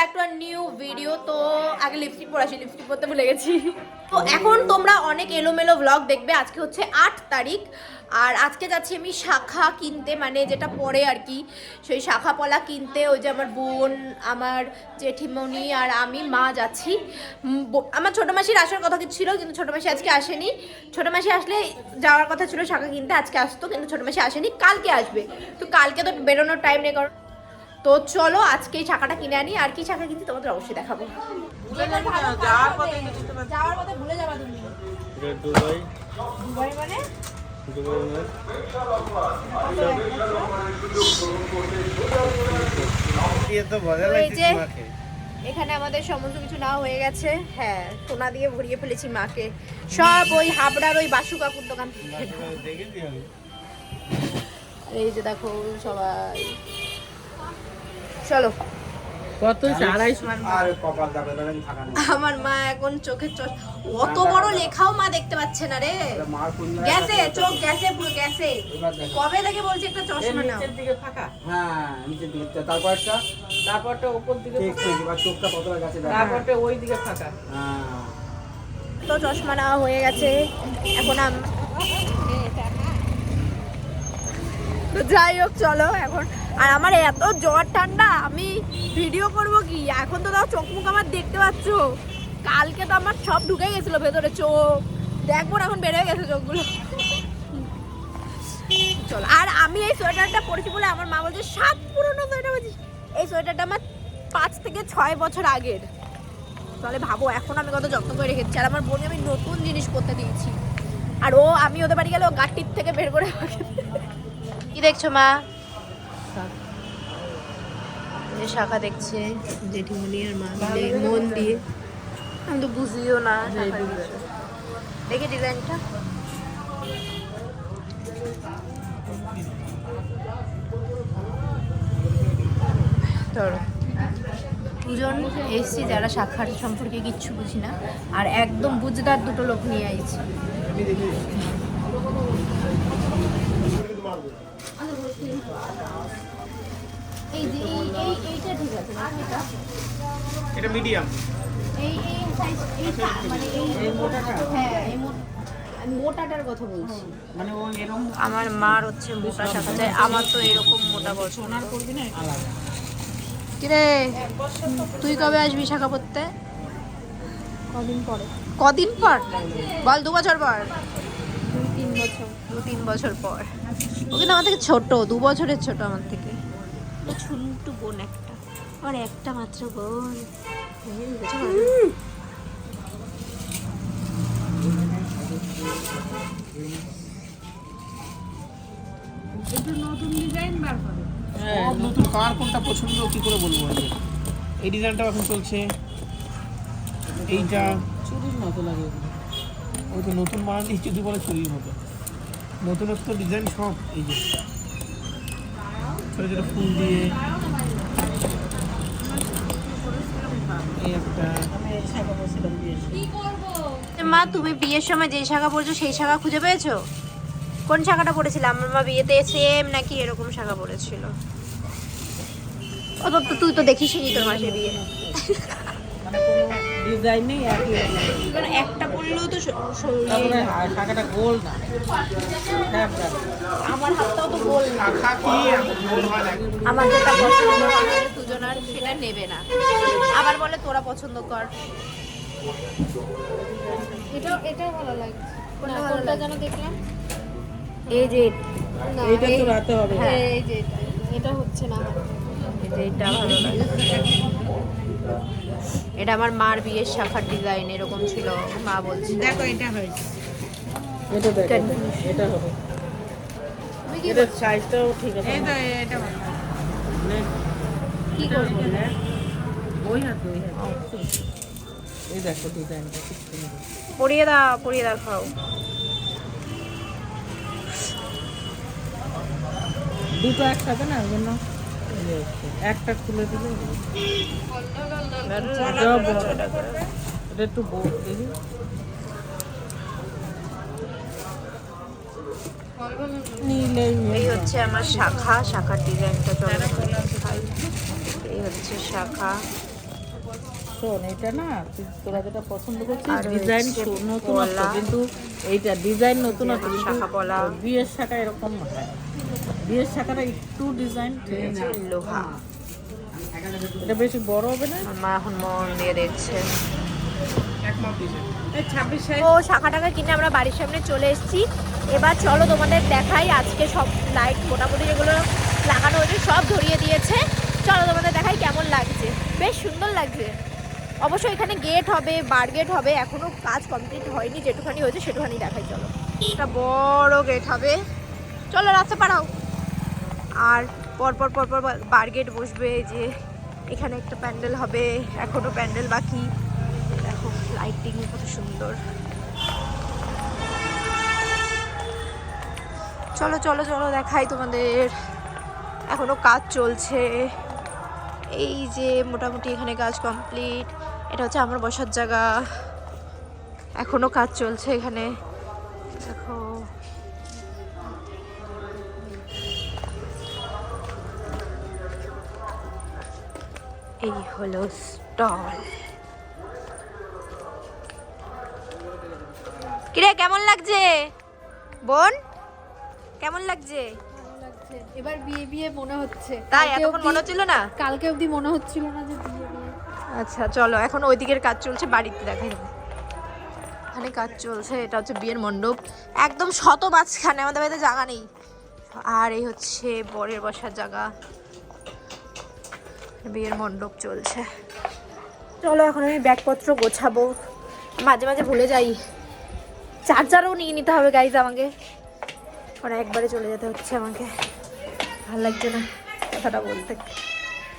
Back to our new video তো আগে lipstick পরাছি lipstick পরতে ভুলে গেছি। তো এখন তোমরা অনেক এলোমেলো ব্লগ দেখবে, আজকে হচ্ছে আট তারিখ। আর আজকে যাচ্ছি আমি শাখা কিনতে মানে যেটা পরে আর কি। সেই শাখা পলা কিনতে, ওই যে আমার বোন, আমার জেঠিমণি আর আমি, মা যাচ্ছি। আমার ছোটো মাসির আসার কথা কিছু ছিল, কিন্তু ছোটো মাসি আজকে আসেনি। ছোটো মাসি আসলে যাওয়ার কথা ছিল শাখা কিনতে, আজকে আসতো, কিন্তু ছোটো মাসি আসেনি, কালকে আসবে। তো কালকে তো বেরোনোর টাইম নেই, কারণ তো চলো আজকে এই চাকাটা কিনে আনি। আর কি চাকা কিনছি তোমাদের অবশ্যই দেখাবো। যাওয়ার পথে কিছুতে পারছি যাওয়ার পথে ভুলে যাবা তুমি। দুবাই। দুবাই মানে? এখানে আমাদের সমস্ত কিছু না হয়ে গেছে। হ্যাঁ সোনা দিয়ে ভরিয়ে ফেলেছি মাকে। সব ওই হাবড়ার ওই বাসু কাকুর দোকান এই যে দেখো সবাই। চলো। কত আমার মা এখন চোখের অত বড় লেখাও মা দেখতে পাচ্ছে না রে। চোখ গেছে পুরো গেছে কবে থেকে বলছি একটা চশমা নাও। নিচের দিকে ফাঁকা? হ্যাঁ নিচের দিকে তারপর তারপরটা? উপর দিকে চোখটা কতটা গেছে তারপরটা ওই দিকে ফাঁকা? হ্যাঁ। তো চশমা নেওয়া হয়ে গেছে। এখন আম- যাই হোক চলো এখন আর আমার এত জ্বর, ঠান্ডা, আমি ভিডিও করব কি? এখন তো তাও চোখ মুখ আমার দেখতে পাচ্ছ। কালকে তো আমার সব ঢুকে গেছিল ভেতরে, চোখ। দেখব এখন বেড়ে গেছে চোখগুলো। চলো, আর আমি এই সোয়েটারটা পরেছি বলে আমার মা বলছে, সাত পুরনো সোয়েটার বলছিস এই সোয়েটারটা আমার পাঁচ থেকে ছয় বছর আগের। তাহলে ভাবো, এখন আমি কত যত্ন করে রেখেছি। আর আমার বোনকে আমি নতুন জিনিস করতে দিয়েছি। আর ও, আমি ওদের বাড়ি গেলে ও গাটির থেকে বের করে কি দেখছ মা? যে শাখা দেখছে জেঠিমণি আর মা মিলে মন দিয়ে। আমি তো বুঝিও না দেখে ডিজাইনটা ধরো। দুজন এসছি যারা শাখার সম্পর্কে কিচ্ছু বুঝি না, আর একদম বুঝদার দুটো লোক নিয়ে আইছি। এই যে এই এই এইটা ঠিক আছে না এটা? এটা মিডিয়াম। এই এই সাইজ এইটা মানে এই মোটাটা? হ্যাঁ এই মোটাটার কথা বলছি। মানে ও এরকম আমার মার হচ্ছে মোটা শাখা চাই আমার তো এরকম মোটা বছর সোনার করবি না আলাদা কিরে? তুই কবে আসবি শাখা পড়তে? কদিন পরে। কদিন পর? বল দু বছর পর। দু তিন বছর। দু তিন বছর পর। ও কিন্তু আমার থেকে ছোট দু বছরের ছোট আমার থেকে। ছুন্টু বোন একটা। আর একটা মাত্র বোন। হ্যাঁ নতুন কার কোনটা পছন্দ কি করে বলব আমি? এই ডিজাইনটা এখন চলছে। এইটা চুরির মতো লাগে ওই তো নতুন বানালি যদি বলে চুরির মতো। নতুনত্ব ডিজাইন সব এই যে ছোটো ফুল দিয়ে মা, তুমি বিয়ের সময় যে শাখা পড়ছো সেই শাখা খুঁজে পেয়েছ? কোন শাখাটা পড়েছিল? আমার মা বিয়েতে সেম নাকি এরকম শাখা পড়েছিল? ও তুই তো দেখিস নি তোর মাসে বিয়ে। মানে কোনো ডিজাইন নেই একই মানে একটা তো তারপরে শাখাটা গোল না। হ্যাঁ আমার হাতটাও তো গোল না। গোল হয় না আমার যেটা পছন্দ আমাদের সেটা নেবে না। আবার বলে তোরা পছন্দ কর। এটা এটাও ভালো লাগছে। কোনটা যেন দেখলাম? এই যে না, এইটা তো রাতে হবে। হ্যাঁ। এই যে এটা। এটা হচ্ছে না। আমার। এটা ভালো লাগে এটা আমার মার বিয়ের শাখার ডিজাইন এরকম ছিল মা বলছে। দেখো এটা হয়েছে। এটা দেখো এটা- হবে। এটা সাইজটাও ঠিক আছে। এই তো এটা মানে কি করব? ওই হাতে ওই হাতে। এই দেখো ডিজাইনটা খুব সুন্দর। পরিয়ে দাও পরিয়ে দাও খাও। দুটো একসাথে না ওই জন্য। একটা খুলে দিলে। এটা একটু দেখি এই হচ্ছে আমার শাখা শাখার ডিজাইনটা চলো দেখাই। এই হচ্ছে শাখা শোন এটা না তোরা যেটা পছন্দ করছিস ডিজাইন নতুন কিন্তু এইটা ডিজাইন নতুন আছে শাখা পলা। বিয়ের শাখা এরকম হয়। বিয়ের শাখাটা একটু ডিজাইন লোহা। এটা বেশি বড় হবে না? মা এখন মন দিয়ে দেখছে। ও শাখা টাকা কিনে আমরা বাড়ির সামনে চলে এসেছি। এবার চলো তোমাদের দেখাই আজকে সব লাইট মোটামুটি যেগুলো লাগানো হয়েছে সব ধরিয়ে দিয়েছে। চলো তোমাদের দেখাই কেমন লাগছে। বেশ সুন্দর লাগছে। অবশ্য এখানে গেট হবে বার গেট হবে। এখনও কাজ কমপ্লিট হয়নি যেটুখানি হয়েছে সেটুখানি দেখাই চলো। একটা বড় গেট হবে। চলো রাস্তা পাড়াও আর পরপর পরপর বার্গেট বসবে যে এখানে একটা প্যান্ডেল হবে, এখনও প্যান্ডেল বাকি। দেখো লাইটিং কত সুন্দর। চলো চলো চলো, দেখাই তোমাদের। এখনও কাজ চলছে। এই যে মোটামুটি এখানে কাজ কমপ্লিট এটা হচ্ছে আমার বসার জায়গা। এখনও কাজ চলছে এখানে। দেখো। এই হলো স্টল। কিরে কেমন লাগছে? বোন কেমন লাগছে। এবার বিয়ে বিয়ে মনে হচ্ছে। তাই এতক্ষণ মনে হচ্ছিল না? কালকে অবধি মনে হচ্ছিল না যে বিয়ে বিয়ে। আচ্ছা চলো এখন ওই দিকের কাজ চলছে বাড়িতে দেখাই দেবো এখানে কাজ চলছে এটা হচ্ছে বিয়ের মণ্ডপ। একদম শত মাঝখানে আমাদের বাড়িতে জায়গা নেই। আর এই হচ্ছে বরের বসার জায়গা। বিয়ের মণ্ডপ চলছে। চলো এখন আমি ব্যাগপত্র গোছাবো। মাঝে মাঝে ভুলে যাই। চার্জারও নিয়ে নিতে হবে গাইজ আমাকে। কারণ একবারে চলে যেতে হচ্ছে আমাকে। ভালো লাগছে না কথাটা বলতে।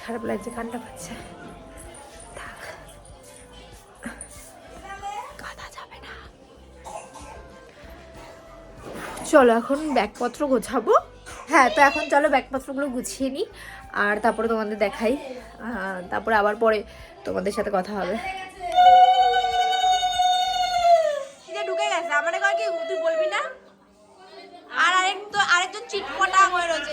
খারাপ লাগছে কানটা পাচ্ছে। চলো এখন ব্যাগপত্র গোছাবো। হ্যাঁ তো এখন চলো ব্যাগপত্রগুলো গুছিয়ে নিই, আর তারপরে তোমাদের দেখাই। তারপরে আবার পরে তোমাদের সাথে কথা হবে। ঢুকে তুই বলবি না? আর তো হয়ে রয়েছে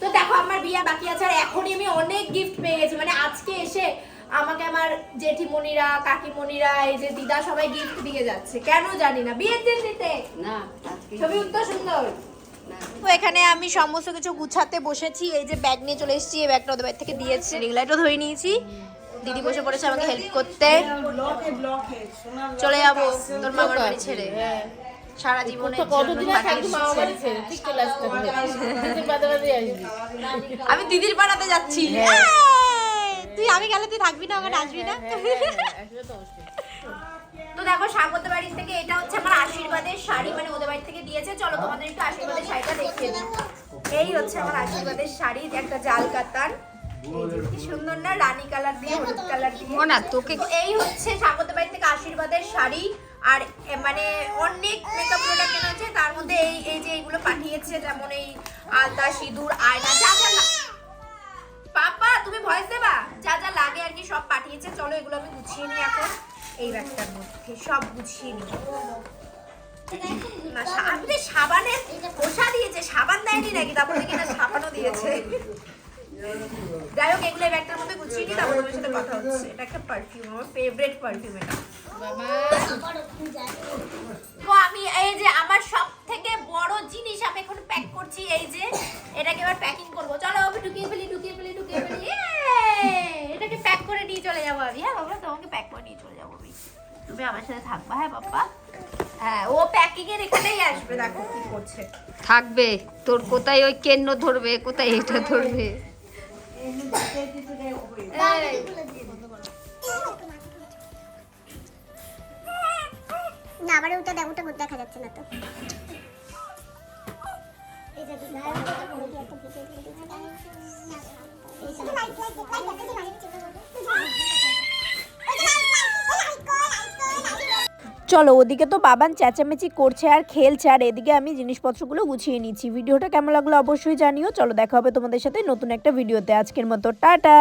তো দেখো, আমার বিয়ে বাকি আছে, আর এখনই আমি অনেক গিফট পেয়ে গেছি। মানে আজকে এসে আমাকে আমার জেঠিমণিরা কাকিমণিরা এই যে দিদা সবাই গিফট দিয়ে যাচ্ছে। কেন জানি না। বিয়ের দিন দিতে। না ছবি উত্তর সুন্দর। তো এখানে আমি সমস্ত কিছু গুছাতে বসেছি। এই যে ব্যাগ নিয়ে চলে এসেছি। এই ব্যাগটা ওদের বাড়ি থেকে দিয়েছে। রিং লাইটও ধরে নিয়েছি। দিদি বসে পড়েছে আমাকে হেল্প করতে। চলে যাব তোর মামার বাড়ি ছেড়ে। সারা জীবনে আমি দিদির পাড়াতে যাচ্ছি। এই! তুই আমি গেলে তুই থাকবি না আমার আসবি না? তো দেখো স্বাগত বাড়ি থেকে এটা হচ্ছে আমার আশীর্বাদের শাড়ি মানে ওদের বাড়ি থেকে দিয়েছে। চলো তোমাদের একটু আশীর্বাদের শাড়িটা দেখিয়ে দিই। এই হচ্ছে আমার আশীর্বাদের শাড়ি একটা জাল কাতান কি সুন্দর না রানী কালার দিয়ে হলুদ কালার দিয়ে। না তোকে এই হচ্ছে স্বাগত বাড়ি থেকে আশীর্বাদের শাড়ি। আর মানে অনেক মেকআপ প্রোডাক্ট কেনা হয়েছে তার মধ্যে এই এই যে এইগুলো পাঠিয়েছে যেমন এই আলতা সিঁদুর আয়না যা যা পাপা তুমি ভয়েস দেবা যা যা লাগে আর কি সব পাঠিয়েছে চলো এগুলো আমি গুছিয়ে নিই এখন। এই ব্যাগটার মধ্যে সব গুছিয়ে নিই। না সা- আমি সাবানের খোসা দিয়েছে সাবান দেয়নি নাকি? তারপর দেখি না সাবানও দিয়েছে। যাই হোক এগুলো ব্যাগটার মধ্যে গুছিয়ে নিই তারপর তোমার সাথে কথা হচ্ছে। এটা একটা পারফিউম আমার ফেভারিট পারফিউম এটা। তো আমি এই যে আমার সব থেকে বড় জিনিস আমি এখন প্যাক করছি এই যে এটাকে এবার প্যাকিং করব চলো আমি ঢুকিয়ে ফেলি ঢুকিয়ে ফেলি ঢুকিয়ে ফেলি Yay! এটাকে প্যাক করে নিয়ে চলে যাব আমি হ্যাঁ বাবা তোমাকে প্যাক করে নিয়ে চলে যাব আমি তুমি আমার সাথে থাকবা। হ্যাঁ বাবা হ্যাঁ ও প্যাকিং এর এখানেই আসবে। দেখো কি করছে। থাকবে। তোর কোথায় ওই কেন্ন ধরবে? কোথায় এটা ধরবে? না আবার ওটা দেখ ওটা দেখা যাচ্ছে না তো। এই যে চলো, ওদিকে তো বাবান চেঁচামেচি করছে আর খেলছে, আর এদিকে আমি জিনিসপত্রগুলো গুছিয়ে নিচ্ছি। ভিডিওটা কেমন লাগল অবশ্যই জানিও। চলো, দেখা হবে তোমাদের সাথে নতুন একটা ভিডিওতে। আজকের মতো, টাটা!